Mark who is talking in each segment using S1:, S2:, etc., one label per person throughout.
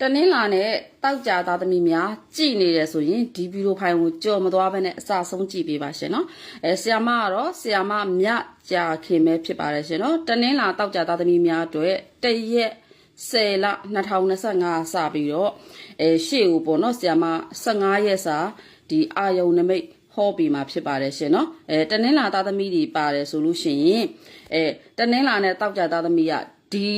S1: တနင်္လာနဲ့တောက်ကြသားသမီးများကြည်နေတယ်ဆိုရင်ဒီဗီဒီယိုဖိုင်ကိုကြော်မသွားဘဲနဲ့အစဆုံးကြည့်ပေးပါရှင်နော်အဲဆီယာမကတော့ဆီယာမမြကြာခင်ပဲဖြစ်ပါတယ်ရှင်နော်တနင်္လာတောက်ကြသားသမီးများအတွက်တရက်10လ2025စပြီးတော့အဲရှေ့ကိုပေါ့နော်ဆီယာမ15ရက်စာဒီအာယုံနမိတ်ဟောပြီးมาဖြစ်ပါတယ်ရှင်နော်အဲတနင်္လာသားသမီးတွေပါတယ်ဆိုလို့ရှိရင်အဲတနင်္လာနဲ့တောက်ကြသားသမီးကဒီ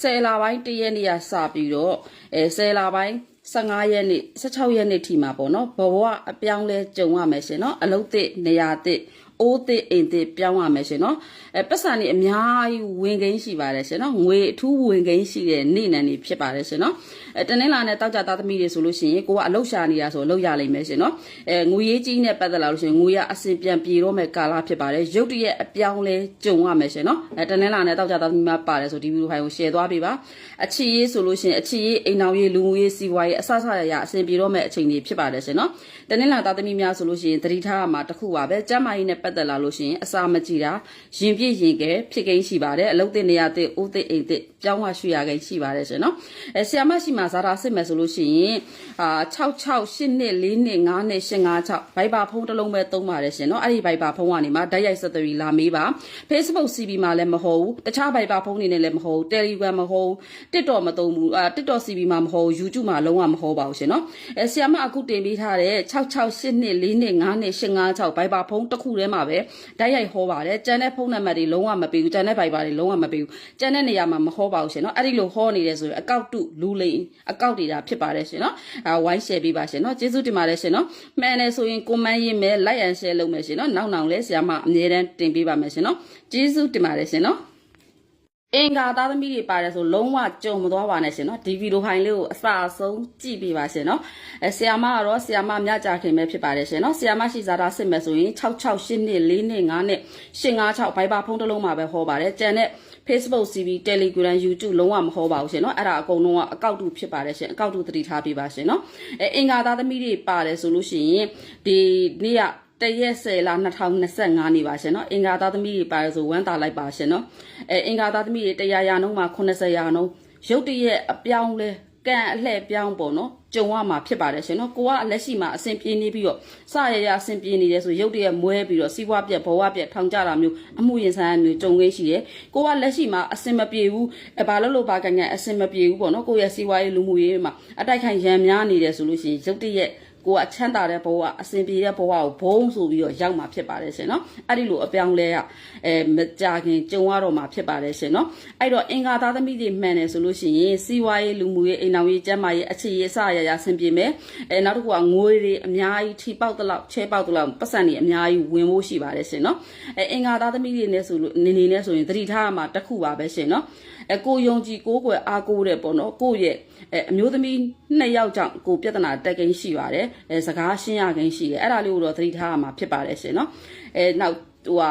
S1: ဆယ်လပိုင်းတရက်နေ့ကစပြီးတော့အဲဆယ်လပိုင်း15ရက်နေ့16ရက်နေ့ထိမှာပေါ့နော်ဘဝအပြောင်းလဲကြုံရမယ်ရှင်နော်အလုတ်သစ်နေရာသစ် အိုးသစ်အိမ်သစ်ပြောင်းရမယ်ရှင်နော်အဲပတ်စံနေအများကြီးဝင်ကိန်းရှိပါတယ်ရှင်နော်ငွေအထူးဝင်ကိန်းရှိတဲ့နေ့နံနေဖြစ်ပါတယ်ရှင်နော်အဲတနင်္လာနဲ့တောက်ကြသားသမီးတွေဆိုလို့ရှိရင်ကိုကအလုတ်ရှာနေတာဆိုအလုတ်ရလိမ့်မယ်ရှင်နော်အဲငွေရေးကြီးနဲ့ပတ်သက်လာလို့ရှိရင်ငွေရအစင်ပြန်ပြေတော့မဲ့ကာလဖြစ်ပါတယ်ရုတ်တရက်အပြောင်းလဲကြုံရမယ်ရှင်နော်အဲတနင်္လာနဲ့တောက်ကြသားသမီးများပါတယ်ဆိုဒီဗီဒီယိုဖိုင်ကို share သွားပေးပါအချစ်ရေးဆိုလို့ရှိရင်အချစ်ရေးအိမ်အောင်ရေးလူမှုရေးစီးပွားရေးအဆဆရရအစင်ပြေတော့မဲ့အချိန်တွေဖြစ်ပါတယ်ရှင်နော်တနင်္လာသားသမီးများဆိုလို့ရှိရင်သတိထားရမှာတစ်ခုပါပဲကျမ်းမာရေးနဲ့ပတ်သက်လာလို့ရှိရင်အစာမကြည့်တာရင်ပြည့်ရင်ကဲဖြစ်ကိန်းရှိပါတယ်အလုပ်တင်နေရတဲ့ဦးသိအိမ်သိပြောင်းဝရွှေရကိန်းရှိပါတယ်ရှင်နော်အဲဆီယမရှိမှာဇာတာစစ်မယ်ဆိုလို့ရှိရင်အာ66 8နှစ်4နှစ်5နှစ်856ဘိုက်ပါဖုန်းတစ်လုံးပဲသုံးပါတယ်ရှင်နော်အဲ့ဒီဘိုက်ပါဖုန်းကနေမှဓာတ်ရိုက်ဆက်သွယ်လာမေးပါ Facebook CB မှာလည်းမဟုတ်ဘူးတခြားဘိုက်ပါဖုန်းနေနဲ့လည်းမဟုတ်ဘူး Telegram မဟုတ်ဘူး TikTok မသုံးဘူးအာ TikTok CB မှာမဟုတ်ဘူး YouTube မှာလုံးဝမဟုတ်ပါဘူးရှင်နော်အဲဆီယမအခုတင်ပေးထားတဲ့668နှစ်4နှစ်5နှစ်856ဘိုက်ပါဖုန်းတစ်ခုထဲမှာပဲဓာတ်ရိုက်ဟောပါတယ်ကျန်တဲ့ဖုန်းနံပါတ်တွေလုံးဝမပေးဘူးကျန်တဲ့ဘိုက်ပါတွေလုံးဝမပေးဘူးကျန်တဲ့နေရာမှာမဟောပါဘူးရှင်နော်အဲ့ဒီလိုဟောနေတယ်ဆိုရင်အကောက်တုလူလိန်အကောက်တွေဒါဖြစ်ပါတယ်ရှင်နော်အဲဝိုင်း share ပေးပါရှင်နော်ကျေးဇူးတင်ပါတယ်ရှင်နော်မှန်တယ်ဆိုရင် comment ရေးမယ် like and share လုပ်မယ်ရှင်နော်နောက်နောက်လဲဆရာမအမြဲတမ်းတင်ပေးပါမယ်ရှင်နော်ကျေးဇူးတင်ပါတယ်ရှင်နော် အင်္ဂါသားသမီးတွေပါတယ်ဆိုလုံးဝကြုံမသွားပါနဲ့ရှင်နော်ဒီဗီဒီယိုဖိုင်လေးကိုအစအဆုံးကြည့်ပေးပါရှင်နော်အဲဆီယာမကတော့ဆီယာမမြကြခင်ပဲဖြစ်ပါတယ်ရှင်နော်ဆီယာမရှိစားတာစစ်မဲ့ဆိုရင်668နှစ်4နှစ်5နှစ်856ဘိုင်ဘာဖုန်းတစ်လုံးမှာပဲဟောပါတယ်ကြံတဲ့ Facebook CV Telegram YouTube လုံးဝမဟောပါဘူးရှင်နော်အဲ့ဒါအကုန်လုံးကအကောက်တူဖြစ်ပါတယ်ရှင်အကောက်တူသတိထားပေးပါရှင်နော်အဲအင်္ဂါသားသမီးတွေပါတယ်ဆိုလို့ရှိရင်ဒီနေ့က တရက်10လ2025နေပါရှင်เนาะအင်္ဂါသားသမီးတွေပါဆိုဝမ်းသာလိုက်ပါရှင်เนาะအဲအင်္ဂါသားသမီးတွေတရားရာနှုန်းမှာ80ရာနှုန်းရုတ်တရက်အပြောင်းလဲကံအလှည့်ပြောင်းပေါ့နော်ကြုံရမှာဖြစ်ပါတယ်ရှင်နော်ကိုကလက်ရှိမှာအဆင်ပြေနေပြီးတော့စရရအဆင်ပြေနေတယ်ဆိုရုတ်တရက်မွဲပြီးတော့စီးပွားပြက်ဘဝပြက်ထောင်ကြတာမျိုးအမှုရင်ဆိုင်မျိုးကြုံခဲ့ရှိတယ်ကိုကလက်ရှိမှာအဆင်မပြေဘူးအဲဘာလို့လို့ဘာကန်ကန်အဆင်မပြေဘူးပေါ့နော်ကိုရဲ့စီးပွားရေးလူမှုရေးမှာအတိုက်ခိုင်ရန်များနေတယ်ဆိုလို့ရှိရင်ရုတ်တရက် ကိုကအချမ်းသာတဲ့ဘဝအစဉ်ပြေတဲ့ဘဝကိုဘုံဆိုပြီးတော့ရောက်မှာဖြစ်ပါတယ်ရှင်နော်အဲ့ဒီလိုအပြောင်းလဲကအဲမကြခင်ကြုံရတော့မှာဖြစ်ပါတယ်ရှင်နော်အဲ့တော့အင်္ဂါသားသမီးတွေမှန်တယ်ဆိုလို့ရှိရင်စီးပွားရေးလူမှုရေးအိမ်အောင်ရေးကျန်းမာရေးအခြေရေးအစရရဆင်ပြေမယ်အဲနောက်တစ်ခုကငွေတွေအများကြီးထိပေါက်တလောက်ချဲပေါက်တလောက်ပတ်စံတွေအများကြီးဝင်ဖို့ရှိပါတယ်ရှင်နော်အဲအင်္ဂါသားသမီးတွေနဲ့ဆိုလို့နေနေနဲ့ဆိုရင်သတိထားရမှာတစ်ခုပါပဲရှင်နော် အဲကိုယုံကြည်ကိုးကွယ်အားကိုးတဲ့ပေါ့နော်ကိုရဲ့အဲအမျိုးသမီးနှစ်ယောက်ကြောင့်ကိုပြဿနာတက်ကိန်းရှိပါတယ်အဲစကားရှင်းရကိန်းရှိတယ်အဲ့ဒါလေးကိုတော့သတိထားရမှာဖြစ်ပါတယ်ရှင်နော်အဲနောက်ဟိုဟာ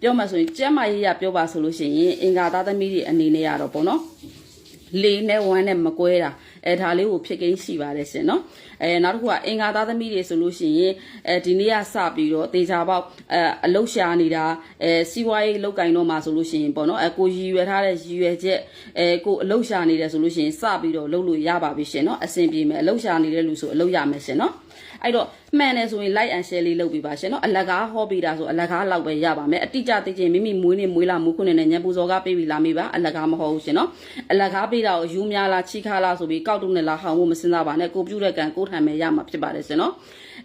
S1: ပြောမှဆိုရင်ကျမ်းမာရေးရပြောပါဆိုလို့ရှိရင်အင်္ဂါသားသမီးတွေအနေနဲ့ရတော့ပေါ့နော် လေးနဲ့ဝမ်းနဲ့မကွဲတာအဲဒါလေးကိုဖြစ်ကိန်းရှိပါတယ်ရှင်နော်အဲနောက်တစ်ခုကအင်္ဂါသားသမီးတွေဆိုလို့ရှိရင်အဲဒီနေ့ကစပြီးတော့တေချာပေါက်အဲအလုတ်ရှာနေတာအဲစီးပွားရေးလောက်ကင်တော့မှာဆိုလို့ရှိရင်ပေါ့နော်အဲကိုရည်ရွယ်ထားတဲ့ရည်ရွယ်ချက်အဲကိုအလုတ်ရှာနေတယ်ဆိုလို့ရှိရင်စပြီးတော့လုပ်လို့ရပါပြီရှင်နော်အဆင်ပြေမယ်အလုတ်ရှာနေတဲ့လူဆိုအလုတ်ရမယ်ရှင်နော် အဲ့တော့မှန်တယ်ဆိုရင် like and share လေးလုပ်ပေးပါရှင်နော်အလကားဟောပေးတာဆိုအလကားလောက်ပဲရပါမယ်အတိကျသိချင်းမိမိမွေးနေမွေးလာမူခုနဲ့ညံပူစော်ကားပေးပြီးလာမေးပါအလကားမဟုတ်ဘူးရှင်နော်အလကားပေးတာကိုယူများလားချီခါလားဆိုပြီးကောက်တုနဲ့လာဟောင်းဖို့မစင်စားပါနဲ့ကိုပြူတဲ့ကံကိုထိုင်မယ်ရမှာဖြစ်ပါတယ်ရှင်နော်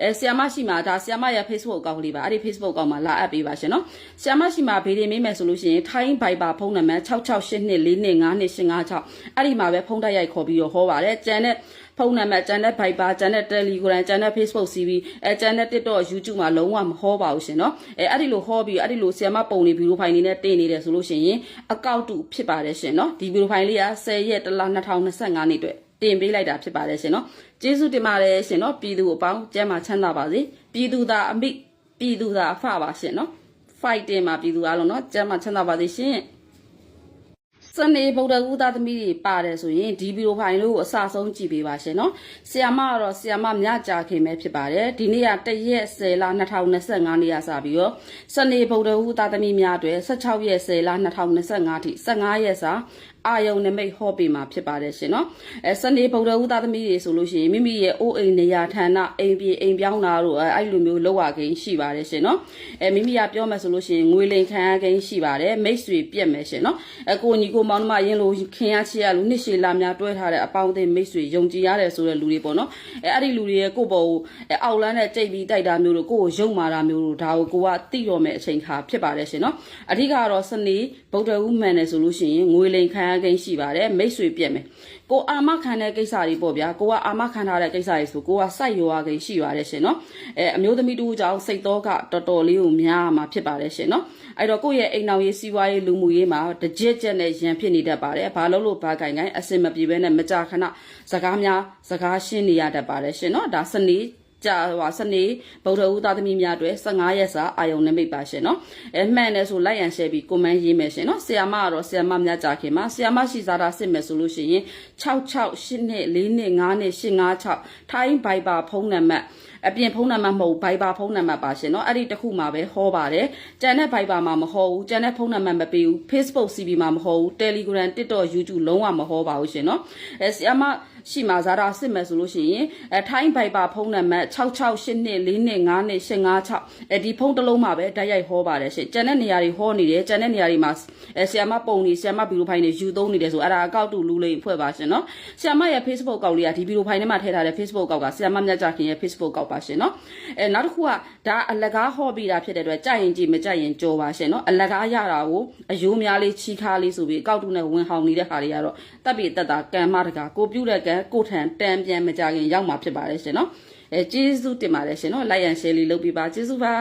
S1: အဲဆီယမရှိမှာဒါဆီယမရဲ့ Facebook အကောင့်လေးပါအဲ့ဒီ Facebook အကောင့်မှာလာအပ်ပေးပါရှင်နော်ဆီယမရှိမှာဗီဒီမေးမယ်ဆိုလို့ရှိရင်ထိုင်းဘိုင်ပါဖုန်းနံပါတ်6682425256အဲ့ဒီမှာပဲဖုန်းတက်ရိုက်ခေါ်ပြီးတော့ဟောပါတယ်ကျန်တဲ့ ဖုန်းနံပါတ်ကျန်တဲ့ Viber ကျန်တဲ့ Telegram ကျန်တဲ့ Facebook CV အဲကျန်တဲ့ TikTok YouTube မှာလုံးဝမဟောပါဘူးရှင်နော်အဲအဲ့ဒီလိုဟောပြီးအဲ့ဒီလိုဆီယမပုံနေဗီဒီယိုဖိုင်လေးနဲ့တင်နေတယ်ဆိုလို့ရှိရင်အကောင့်တူဖြစ်ပါတယ်ရှင်နော်ဒီဗီဒီယိုဖိုင်လေးက10ရက်တလ2025နှစ်အတွက်တင်ပေးလိုက်တာဖြစ်ပါတယ်ရှင်နော်ကျေးဇူးတင်ပါတယ်ရှင်နော်ပြည်သူအပေါင်းကျမ်းမာချမ်းသာပါစေပြည်သူသာအမိပြည်သူသာအဖပါရှင်နော် fight တင်မှာပြည်သူအားလုံးနော်ကျမ်းမာချမ်းသာပါစေရှင် စနေဗုဒ္ဓဦးသားသမီးတွေပါတယ်ဆိုရင်ဒီဗီဒီယိုဖိုင်လို့အစဆုံးကြည့်ပေးပါရှင်နော်ဆီယာမကတော့ဆီယာမမြကြခင်ပဲဖြစ်ပါတယ်ဒီနေ့ကတရက်10လ2025နေ့ရစပြီးတော့စနေဗုဒ္ဓဦးသားသမီးများအတွက်16ရက်10လ2025ထိ15ရက်စာအာယုံနမိတ်ဟောပေးမှာဖြစ်ပါတယ်ရှင်နော်အဲစနေဗုဒ္ဓဦးသားသမီးတွေဆိုလို့ရှိရင်မိမိရဲ့အိုးအိမ်နေရာဌာနအိမ်ပြေအိမ်ပြောင်းတာတို့အဲအဲ့လိုမျိုးလောက်ရကိန်းရှိပါတယ်ရှင်နော်အဲမိမိကပြောမယ်ဆိုလို့ရှိရင်ငွေလိမ်ခံရကိန်းရှိပါတယ်မိတ်ဆွေပြက်မယ်ရှင်နော်အဲကိုညီကိုမောင်နှမရင်းလို့ခင်ရချီရလို့နှစ်ရှည်လာများတွဲထားတဲ့အပေါင်းအသင်းမိတ်ဆွေယုံကြည်ရတယ်ဆိုတဲ့လူတွေပေါ့နော်အဲအဲ့ဒီလူတွေရဲ့ကိုယ့်ဘောကိုအဲအောက်လန်းနဲ့ကြိတ်ပြီးတိုက်တာမျိုးတို့ကိုယ့်ကိုယုံမာတာမျိုးတို့ဒါကိုကိုကတိတော်မယ်အချိန်ခါဖြစ်ပါတယ်ရှင်နော်အဓိကတော့စနေဗုဒ္ဓဦးမှန်တယ်ဆိုလို့ရှိရင်ငွေလိမ်ခံရကိန်းရှိပါတယ်မိတ်ဆွေပြက်မယ် ကိုအာမခံတဲ့ကိစ္စတွေပေါ့ဗျာကိုကအာမခံထားတဲ့ကိစ္စတွေဆိုကိုကစိုက်ရွာကိန်းရှိပါတယ်ရှင်နော်အဲအမျိုးသမီးတူကြောင့်စိတ်တော့ကတော်တော်လေးကိုများမှာဖြစ်ပါတယ်ရှင်နော်အဲ့တော့ကိုယ့်ရဲ့အိမ်နောက်ရေးစီးပွားရေးလူမှုရေးမှာတကြက်ကြက်နဲ့ရန်ဖြစ်နေတတ်ပါတယ်ဘာလို့လို့ဘာကိုင်ကိုင်အစင်မပြေဘဲနဲ့မကြာခဏစကားများစကားရှင်းနေရတတ်ပါတယ်ရှင်နော်ဒါစနေ ကြာဟိုစနေဗုဒ္ဓဦးသားသမီးများအတွက်15ရက်စာအာယုံနဲ့မိတ်ပါရှင်နော်အဲမှန်တယ်ဆိုလိုက်ရန်ရှယ်ပြီးကွန်မန့်ရေးမယ်ရှင်နော်ဆီယာမကတော့ဆီယာမများကြာခင်မှာဆီယာမရှိစားတာစစ်မယ်ဆိုလို့ရှိရင်66 8နှစ်4နှစ်5နှစ်856ထိုင်းဘိုင်ဘာဖုန်းနံပါတ်အပြင်ဖုန်းနံပါတ်မဟုတ်ဘိုင်ဘာဖုန်းနံပါတ်ပါရှင်เนาะအဲ့ဒီတစ်ခုမှာပဲဟောပါတယ်ကျန်တဲ့ဘိုင်ဘာမှာမဟောဘူးကျန်တဲ့ဖုန်းနံပါတ်မပေးဘူး Facebook CB မှာမဟောဘူး Telegram TikTok YouTube လုံးဝမဟောပါဘူးရှင်เนาะအဲဆီယာမရှိမှာဇာတာစစ်မယ်ဆိုလို့ရှိရင်အဲထိုင်းဘိုင်ဘာဖုန်းနံပါတ် 66824958586အဲဒီဖုန်းတစ်လုံးမှာပဲဓာတ်ရိုက်ဟောပါတယ်ရှင်ကျန်တဲ့နေရာတွေဟောနေတယ်ကျန်တဲ့နေရာတွေမှာအဲဆီယမပုံနေဆီယမဗီဒီယိုဖိုင်တွေယူသုံးနေတယ်ဆိုအဲ့ဒါအကောက်တူလူလိမ်ဖွဲ့ပါရှင်နော်ဆီယမရဲ့ Facebook အကောက်လေးကဒီဗီဒီယိုဖိုင်ထဲမှာထည့်ထားတဲ့ Facebook အကောက်ကဆီယမမြတ်ကြခင်ရဲ့ Facebook အကောက်ပါရှင်နော်အဲနောက်တစ်ခုကဒါအလကားဟောပြီးတာဖြစ်တဲ့အတွက်ကြိုက်ရင်ကြည့်မကြိုက်ရင်ကြော်ပါရှင်နော်အလကားရတာကိုအယိုးများလေးချီခါလေးဆိုပြီးအကောက်တူနဲ့ဝင်ဟောင်းနေတဲ့ခါတွေကတော့တပ်ပြီးတက်တာကံမတကာကိုပြုတ်တဲ့ကံကိုထံတန်ပြန်မကြခင်ရောက်မှာဖြစ်ပါတယ်ရှင်နော် အဲကျေးဇူးတင်ပါတယ်ရှင်နော်လိုက်ရန် share လေးလုပ်ပေးပါကျေးဇူးပါ